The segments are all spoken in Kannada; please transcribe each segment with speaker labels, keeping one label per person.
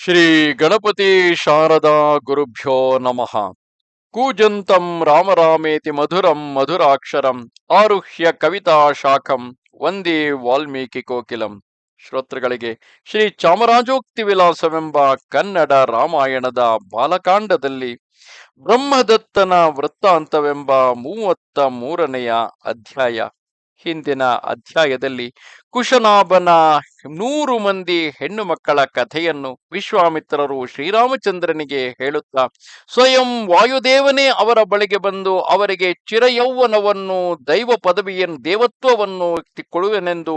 Speaker 1: ಶ್ರೀ ಗಣಪತಿ ಶಾರದಾ ಗುರುಭ್ಯೋ ನಮಃ. ಕೂಜಂತಂ ರಾಮರಾಮೇತಿ ಮಧುರಂ ಮಧುರಾಕ್ಷರಂ ಆರುಹ್ಯ ಕವಿತಾ ಶಾಖಂ ವಂದೇ ವಾಲ್ಮೀಕಿ ಕೋಕಿಲಂ. ಶ್ರೋತೃಗಳಿಗೆ ಶ್ರೀ ಚಾಮರಾಜೋಕ್ತಿ ವಿಲಾಸವೆಂಬ ಕನ್ನಡ ರಾಮಾಯಣದ ಬಾಲಕಾಂಡದಲ್ಲಿ ಬ್ರಹ್ಮದತ್ತನ ವೃತ್ತಾಂತವೆಂಬ ಮೂವತ್ತ ಮೂರನೆಯ ಅಧ್ಯಾಯ. ಹಿಂದಿನ ಅಧ್ಯಾಯದಲ್ಲಿ ಕುಶನಾಭನ ನೂರು ಮಂದಿ ಹೆಣ್ಣು ಮಕ್ಕಳ ಕಥೆಯನ್ನು ವಿಶ್ವಾಮಿತ್ರರು ಶ್ರೀರಾಮಚಂದ್ರನಿಗೆ ಹೇಳುತ್ತಾ, ಸ್ವಯಂ ವಾಯುದೇವನೇ ಅವರ ಬಳಿಗೆ ಬಂದು ಅವರಿಗೆ ಚಿರಯೌವನವನ್ನು, ದೈವ ಪದವಿಯನ್ನು ದೇವತ್ವವನ್ನು ಕೊಡುವೆನೆಂದು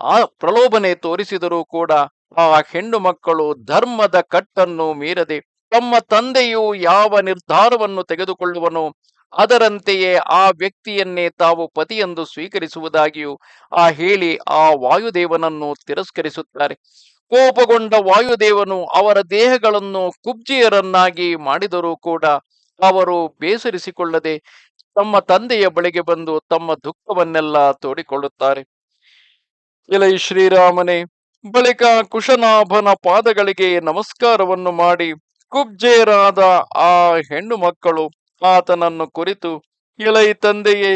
Speaker 1: ಆ ಪ್ರಲೋಭನೆ ತೋರಿಸಿದರೂ ಕೂಡ ಆ ಹೆಣ್ಣು ಮಕ್ಕಳು ಧರ್ಮದ ಕಟ್ಟನ್ನು ಮೀರದೆ ತಮ್ಮ ತಂದೆಯು ಯಾವ ನಿರ್ಧಾರವನ್ನು ತೆಗೆದುಕೊಳ್ಳುವನೋ ಅದರಂತೆಯೇ ಆ ವ್ಯಕ್ತಿಯನ್ನೇ ತಾವು ಪತಿಯೆಂದು ಸ್ವೀಕರಿಸುವುದಾಗಿಯೂ ಆ ಹೇಳಿ ಆ ವಾಯುದೇವನನ್ನು ತಿರಸ್ಕರಿಸುತ್ತಾರೆ. ಕೋಪಗೊಂಡ ವಾಯುದೇವನು ಅವರ ದೇಹಗಳನ್ನು ಕುಬ್ಜಿಯರನ್ನಾಗಿ ಮಾಡಿದರೂ ಕೂಡ ಅವರು ಬೇಸರಿಸಿಕೊಳ್ಳದೆ ತಮ್ಮ ತಂದೆಯ ಬಳಿಗೆ ಬಂದು ತಮ್ಮ ದುಃಖವನ್ನೆಲ್ಲ ತೋಡಿಕೊಳ್ಳುತ್ತಾರೆ. ಇಲೈ ಶ್ರೀರಾಮನೇ, ಬಳಿಕ ಕುಶನಾಭನ ಪಾದಗಳಿಗೆ ನಮಸ್ಕಾರವನ್ನು ಮಾಡಿ ಕುಬ್ಜೆಯರಾದ ಆ ಹೆಣ್ಣು ಮಕ್ಕಳು ಆತನನ್ನು ಕುರಿತು, ಇಳೈ ತಂದೆಯೇ,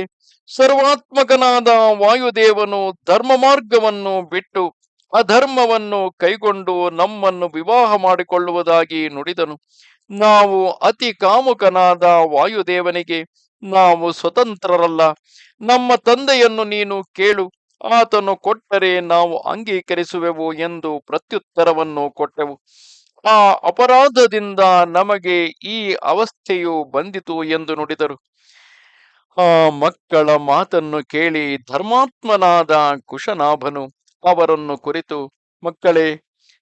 Speaker 1: ಸರ್ವಾತ್ಮಕನಾದ ವಾಯುದೇವನು ಧರ್ಮ ಮಾರ್ಗವನ್ನು ಬಿಟ್ಟು ಅಧರ್ಮವನ್ನು ಕೈಗೊಂಡು ನಮ್ಮನ್ನು ವಿವಾಹ ಮಾಡಿಕೊಳ್ಳುವುದಾಗಿ ನುಡಿದನು. ನಾವು ಅತಿ ಕಾಮುಕನಾದ ವಾಯುದೇವನಿಗೆ ನಾವು ಸ್ವತಂತ್ರರಲ್ಲ. ನಮ್ಮ ತಂದೆಯನ್ನು ನೀನು ಕೇಳು. ಆತನು ಕೊಟ್ಟರೆ ನಾವು ಅಂಗೀಕರಿಸುವೆವು ಎಂದು ಪ್ರತ್ಯುತ್ತರವನ್ನು ಕೊಟ್ಟೆವು. ಆ ಅಪರಾಧದಿಂದ ನಮಗೆ ಈ ಅವಸ್ಥೆಯು ಬಂದಿತು ಎಂದು ನುಡಿದರು. ಆ ಮಕ್ಕಳ ಮಾತನ್ನು ಕೇಳಿ ಧರ್ಮಾತ್ಮನಾದ ಕುಶನಾಭನು ಅವರನ್ನು ಕುರಿತು, ಮಕ್ಕಳೇ,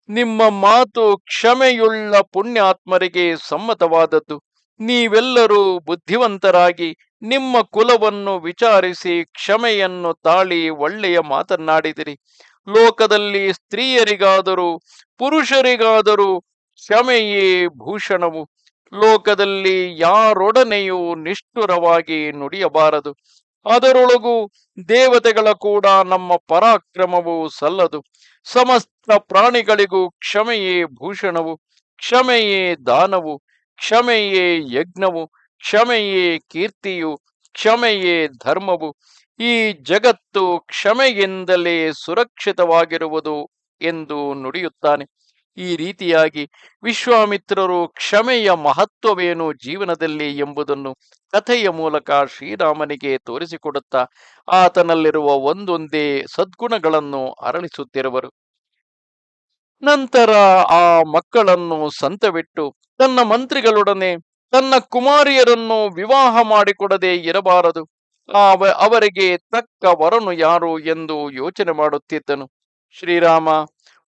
Speaker 1: ನಿಮ್ಮ ಮಾತು ಕ್ಷಮೆಯುಳ್ಳ ಪುಣ್ಯಾತ್ಮರಿಗೆ ಸಮ್ಮತವಾದದ್ದು. ನೀವೆಲ್ಲರೂ ಬುದ್ಧಿವಂತರಾಗಿ ನಿಮ್ಮ ಕುಲವನ್ನು ವಿಚಾರಿಸಿ ಕ್ಷಮೆಯನ್ನು ತಾಳಿ ಒಳ್ಳೆಯ ಮಾತನ್ನಾಡಿದಿರಿ. ಲೋಕದಲ್ಲಿ ಸ್ತ್ರೀಯರಿಗಾದರೂ, ಪುರುಷರಿಗಾದರೂ ಕ್ಷಮೆಯೇ ಭೂಷಣವು. ಲೋಕದಲ್ಲಿ ಯಾರೊಡನೆಯೂ ನಿಷ್ಠುರವಾಗಿ ನುಡಿಯಬಾರದು. ಅದರೊಳಗೂ ದೇವತೆಗಳ ಕೂಡ ನಮ್ಮ ಪರಾಕ್ರಮವು ಸಲ್ಲದು. ಸಮಸ್ತ ಪ್ರಾಣಿಗಳಿಗೂ ಕ್ಷಮೆಯೇ ಭೂಷಣವು, ಕ್ಷಮೆಯೇ ದಾನವು, ಕ್ಷಮೆಯೇ ಯಜ್ಞವು, ಕ್ಷಮೆಯೇ ಕೀರ್ತಿಯು, ಕ್ಷಮೆಯೇ ಧರ್ಮವು. ಈ ಜಗತ್ತು ಕ್ಷಮೆಯಿಂದಲೇ ಸುರಕ್ಷಿತವಾಗಿರುವುದು ಎಂದು ನುಡಿಯುತ್ತಾನೆ. ಈ ರೀತಿಯಾಗಿ ವಿಶ್ವಾಮಿತ್ರರು ಕ್ಷಮೆಯ ಮಹತ್ವವೇನು ಜೀವನದಲ್ಲಿ ಎಂಬುದನ್ನು ಕಥೆಯ ಮೂಲಕ ಶ್ರೀರಾಮನಿಗೆ ತೋರಿಸಿಕೊಡುತ್ತಾ ಆತನಲ್ಲಿರುವ ಒಂದೊಂದೇ ಸದ್ಗುಣಗಳನ್ನು ಅರಳಿಸುತ್ತಿರುವರು. ನಂತರ ಆ ಮಕ್ಕಳನ್ನು ಸಂತವಿಟ್ಟು ತನ್ನ ಮಂತ್ರಿಗಳೊಡನೆ ತನ್ನ ಕುಮಾರಿಯರನ್ನು ವಿವಾಹ ಮಾಡಿಕೊಡದೆ ಇರಬಾರದು. ಅವರಿಗೆ ತಕ್ಕ ವರನು ಯಾರು ಎಂದು ಯೋಚನೆ ಮಾಡುತ್ತಿದ್ದನು. ಶ್ರೀರಾಮ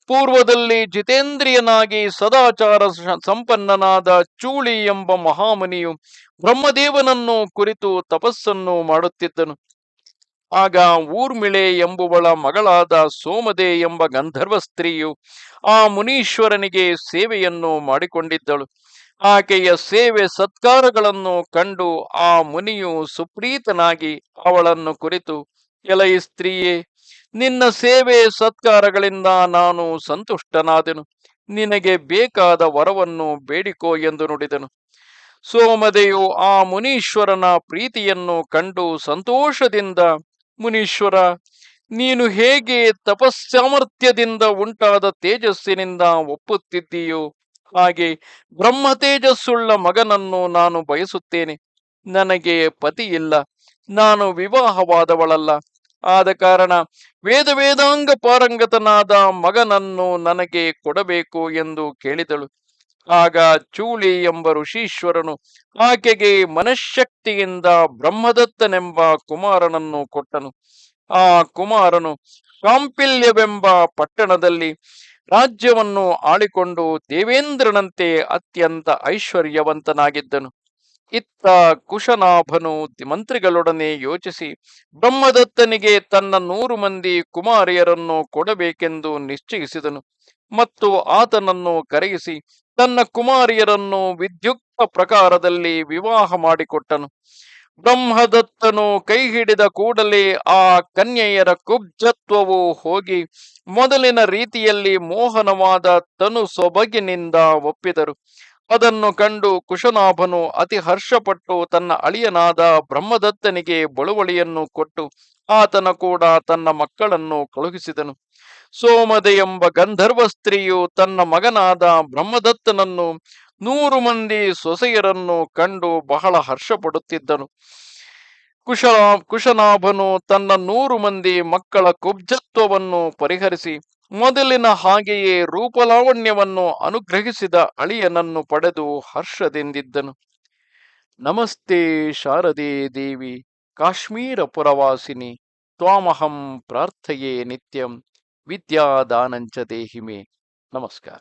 Speaker 1: ಪೂರ್ವದಲ್ಲಿ ಜಿತೇಂದ್ರಿಯನಾಗಿ ಸದಾಚಾರ ಸಂಪನ್ನನಾದ ಚೂಳಿ ಎಂಬ ಮಹಾಮುನಿಯು ಬ್ರಹ್ಮದೇವನನ್ನು ಕುರಿತು ತಪಸ್ಸನ್ನು ಮಾಡುತ್ತಿದ್ದನು. ಆಗ ಊರ್ಮಿಳೆ ಎಂಬುವಳ ಮಗಳಾದ ಸೋಮದೆ ಎಂಬ ಗಂಧರ್ವ ಸ್ತ್ರೀಯು ಆ ಮುನೀಶ್ವರನಿಗೆ ಸೇವೆಯನ್ನು ಮಾಡಿಕೊಂಡಿದ್ದಳು. ಆಕೆಯ ಸೇವೆ ಸತ್ಕಾರಗಳನ್ನು ಕಂಡು ಆ ಮುನಿಯು ಸುಪ್ರೀತನಾಗಿ ಅವಳನ್ನು ಕುರಿತು, ಎಲೈ ಸ್ತ್ರೀಯೇ ನಿನ್ನ ಸೇವೆ ಸತ್ಕಾರಗಳಿಂದ ನಾನು ಸಂತುಷ್ಟನಾದೆನು. ನಿನಗೆ ಬೇಕಾದ ವರವನ್ನು ಬೇಡಿಕೋ ಎಂದು ನುಡಿದನು. ಸೋಮದೆಯು ಆ ಮುನೀಶ್ವರನ ಪ್ರೀತಿಯನ್ನು ಕಂಡು ಸಂತೋಷದಿಂದ, ಮುನೀಶ್ವರ, ನೀನು ಹೇಗೆ ತಪಸ್ಸಾಮರ್ಥ್ಯದಿಂದ ಉಂಟಾದ ತೇಜಸ್ಸಿನಿಂದ ಒಪ್ಪುತ್ತಿದ್ದೀಯೋ, ಹಾಗೆ ಬ್ರಹ್ಮ ತೇಜಸ್ಸುಳ್ಳ ಮಗನನ್ನು ನಾನು ಬಯಸುತ್ತೇನೆ. ನನಗೆ ಪತಿಯಿಲ್ಲ. ನಾನು ವಿವಾಹವಾದವಳಲ್ಲ. ಆದ ಕಾರಣ ವೇದ ವೇದಾಂಗ ಪಾರಂಗತನಾದ ಮಗನನ್ನು ನನಗೆ ಕೊಡಬೇಕು ಎಂದು ಕೇಳಿದಳು. ಆಗ ಚೂಳಿ ಎಂಬ ಋಷೀಶ್ವರನು ಆಕೆಗೆ ಮನಃಶಕ್ತಿಯಿಂದ ಬ್ರಹ್ಮದತ್ತನೆಂಬ ಕುಮಾರನನ್ನು ಕೊಟ್ಟನು. ಆ ಕುಮಾರನು ಕಾಂಪಿಲ್ಯವೆಂಬ ಪಟ್ಟಣದಲ್ಲಿ ರಾಜ್ಯವನ್ನು ಆಳಿಕೊಂಡು ದೇವೇಂದ್ರನಂತೆ ಅತ್ಯಂತ ಐಶ್ವರ್ಯವಂತನಾಗಿದ್ದನು. ಇತ್ತ ಕುಶನಾಭನು ಮಂತ್ರಿಗಳೊಡನೆ ಯೋಚಿಸಿ, ಬ್ರಹ್ಮದತ್ತನಿಗೆ ತನ್ನ ನೂರು ಮಂದಿ ಕುಮಾರಿಯರನ್ನು ಕೊಡಬೇಕೆಂದು ನಿಶ್ಚಯಿಸಿದನು. ಮತ್ತು ಆತನನ್ನು ಕರೆಯಿಸಿ, ತನ್ನ ಕುಮಾರಿಯರನ್ನು ವಿದ್ಯುಕ್ತ ಪ್ರಕಾರದಲ್ಲಿ ವಿವಾಹ ಮಾಡಿಕೊಟ್ಟನು. ಬ್ರಹ್ಮದತ್ತನು ಕೈ ಹಿಡಿದ ಕೂಡಲೇ ಆ ಕನ್ಯೆಯರ ಕುಬ್ಜತ್ವವು ಹೋಗಿ, ಮೊದಲಿನ ರೀತಿಯಲ್ಲಿ ಮೋಹನವಾದ ತನು ಸೊಬಗಿನಿಂದ ಒಪ್ಪಿದರು. ಅದನ್ನು ಕಂಡು ಕುಶನಾಭನು ಅತಿ ಹರ್ಷಪಟ್ಟು ತನ್ನ ಅಳಿಯನಾದ ಬ್ರಹ್ಮದತ್ತನಿಗೆ ಬಳುವಳಿಯನ್ನು ಕೊಟ್ಟು ಆತನ ಕೂಡ ತನ್ನ ಮಕ್ಕಳನ್ನು ಕಳುಹಿಸಿದನು. ಸೋಮದೆ ಎಂಬ ಗಂಧರ್ವ ಸ್ತ್ರೀಯು ತನ್ನ ಮಗನಾದ ಬ್ರಹ್ಮದತ್ತನನ್ನು ನೂರು ಮಂದಿ ಸೊಸೆಯರನ್ನು ಕಂಡು ಬಹಳ ಹರ್ಷಪಡುತ್ತಿದ್ದನು. ಕುಶ ಕುಶನಾಭನು ತನ್ನ ನೂರು ಮಂದಿ ಮಕ್ಕಳ ಕುಬ್ಜತ್ವವನ್ನು ಪರಿಹರಿಸಿ ಮೊದಲಿನ ಹಾಗೆಯೇ ರೂಪಲಾವಣ್ಯವನ್ನು ಅನುಗ್ರಹಿಸಿದ ಅಳಿಯನನ್ನು ಪಡೆದು ಹರ್ಷದಿಂದಿದ್ದನು. ನಮಸ್ತೆ ಶಾರದೆ ದೇವಿ, ಕಾಶ್ಮೀರ ಪುರವಾಸಿನಿ, ತ್ವಾಮಹಂ ಪ್ರಾರ್ಥೆಯೇ ನಿತ್ಯಂ, ವಿದ್ಯಾದಾನಂಚ ದೇಹಿಮೆ. ನಮಸ್ಕಾರ.